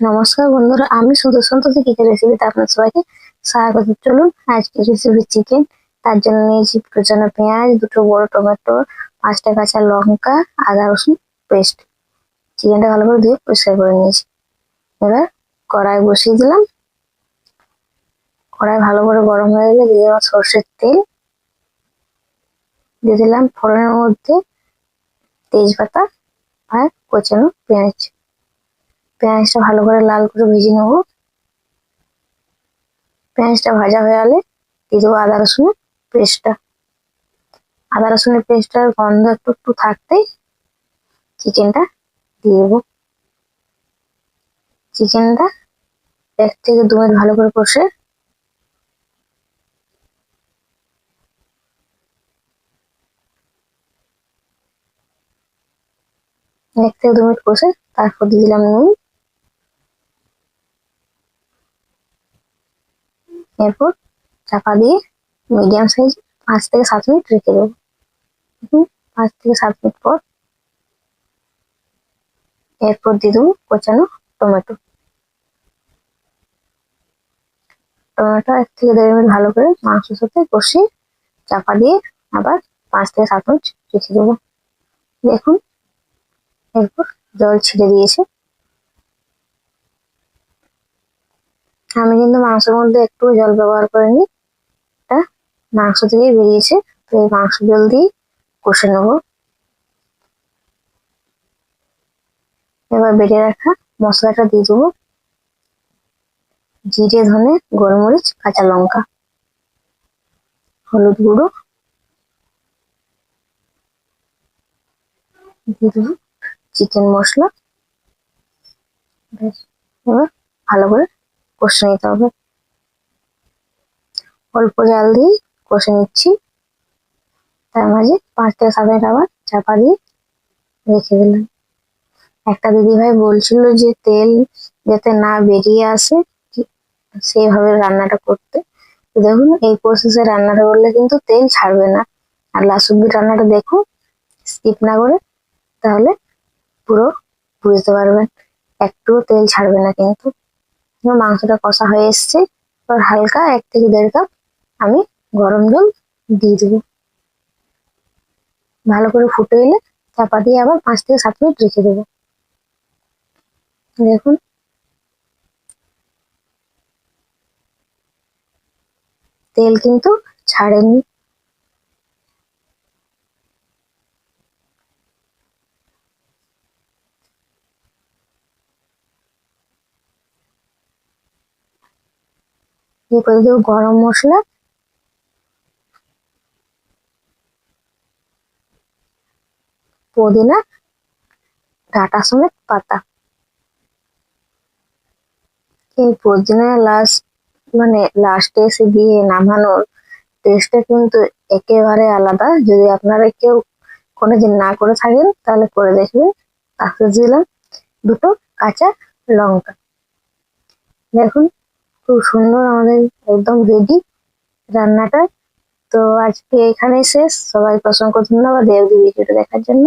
নমস্কার বন্ধুরা, আমি সুদর্শন তো কিচেন রেসিপিতে আপনার সবাইকে স্বাগত। চলুন, আজকে রেসিপি চিকেন তার জন্য নিয়েছি কুচানো পেঁয়াজ, দুটো বড় টমেটো, পাঁচটা কাঁচা লঙ্কা, আদা রসুন পেস্ট চিকেনটা ভালো করে ধুয়ে পরিষ্কার করে নিয়েছি। এবার কড়াই বসিয়ে দিলাম। কড়াই ভালো করে গরম হয়ে গেলে দিয়ে দিলাম সর্ষের তেল। দিয়ে দিলাম ফোড়নের মধ্যে তেজপাতা আর কোচানো পেঁয়াজ। পেঁয়াজটা ভালো করে লাল করে ভেজে নেব। পেঁয়াজটা ভাজা হয়ে গেলে দিয়ে দেবো আদা রসুনের পেস্টটা। আদা রসুনের পেস্টটার গন্ধ একটু একটু থাকতেই চিকেনটা দিয়ে দেবো। চিকেনটা এক থেকে দু মিনিট ভালো করে কষে এক থেকে দু মিনিট কষে তারপর দিয়ে দিলাম নুন। এরপর চাপা দিয়ে মিডিয়াম সাইজ পাঁচ থেকে সাত মিনিট রেখে দেবো। পাঁচ থেকে সাত মিনিট পর এরপর দিয়ে দেবো কোচানো টমেটো। টমেটো এক থেকে দেড় মিনিট ভালো করে মাংসের সাথে কষিয়ে চাপা দিয়ে আবার পাঁচ থেকে সাত মিনিট রেখে দেবো। দেখুন, এরপর জল ছিঁড়ে দিয়েছে। আমি কিন্তু মাংসের মধ্যে একটু জল ব্যবহার করিনি। এটা মাংস থেকে বেরিয়েছে, তো এই মাংস জল দিয়ে কষে নেব। এবার বেটে রাখা মশলাটা দিয়ে দেবো। জিরে, ধনে, গোলমরিচ, কাঁচা লঙ্কা, হলুদ গুঁড়ো। দিয়ে দেবো চিকেন মশলা। ব্যাস, এবার ভালো করে কষে নিতে হবে। অল্প জাল দিয়ে কষে নিচ্ছি। তার মাঝে পাঁচ থেকে সাত মিনিট আবার চাপা দিয়ে রেখে দিলাম। একটা দিদিভাই বলছিল যে, তেল যাতে না বেরিয়ে আসে সেইভাবে রান্নাটা করতে। দেখুন, এই প্রসেসে রান্নাটা করলে কিন্তু তেল ছাড়বে না। আর লাস্ট রান্নাটা দেখুন স্কিপ না করে তাহলে পুরো বুঝতে পারবেন। একটুও তেল ছাড়বে না কিন্তু। আমার মাংসটা কষা হয়ে এসছে। এবার হালকা এক থেকে দেড় কাপ আমি গরম জল দিয়ে দেবো। ভালো করে ফুটে এলে চাপা দিয়ে আবার পাঁচ থেকে সাত মিনিট রেখে দেবো। দেখুন। তেল কিন্তু ছাড়েনি। করে দেবো গরম মশলা। পুদিনা, ডাটা সমেত পাতা। এই পুদিনা লাস্ট মানে লাস্টে এসে দিয়ে নামানোর টেস্টটা কিন্তু একেবারে আলাদা। যদি আপনারা কেউ কোনোদিন না করে থাকেন, তাহলে করে দেখবেন। তারপরে দিলাম, দুটো কাঁচা লঙ্কা। দেখুন খুব সুন্দর আমাদের একদম রেডি রান্নাটা। তো আজকে এখানে শেষ। সবাই অসংখ্য ধন্যবাদ। এই ভিডিওটা দেখার জন্য।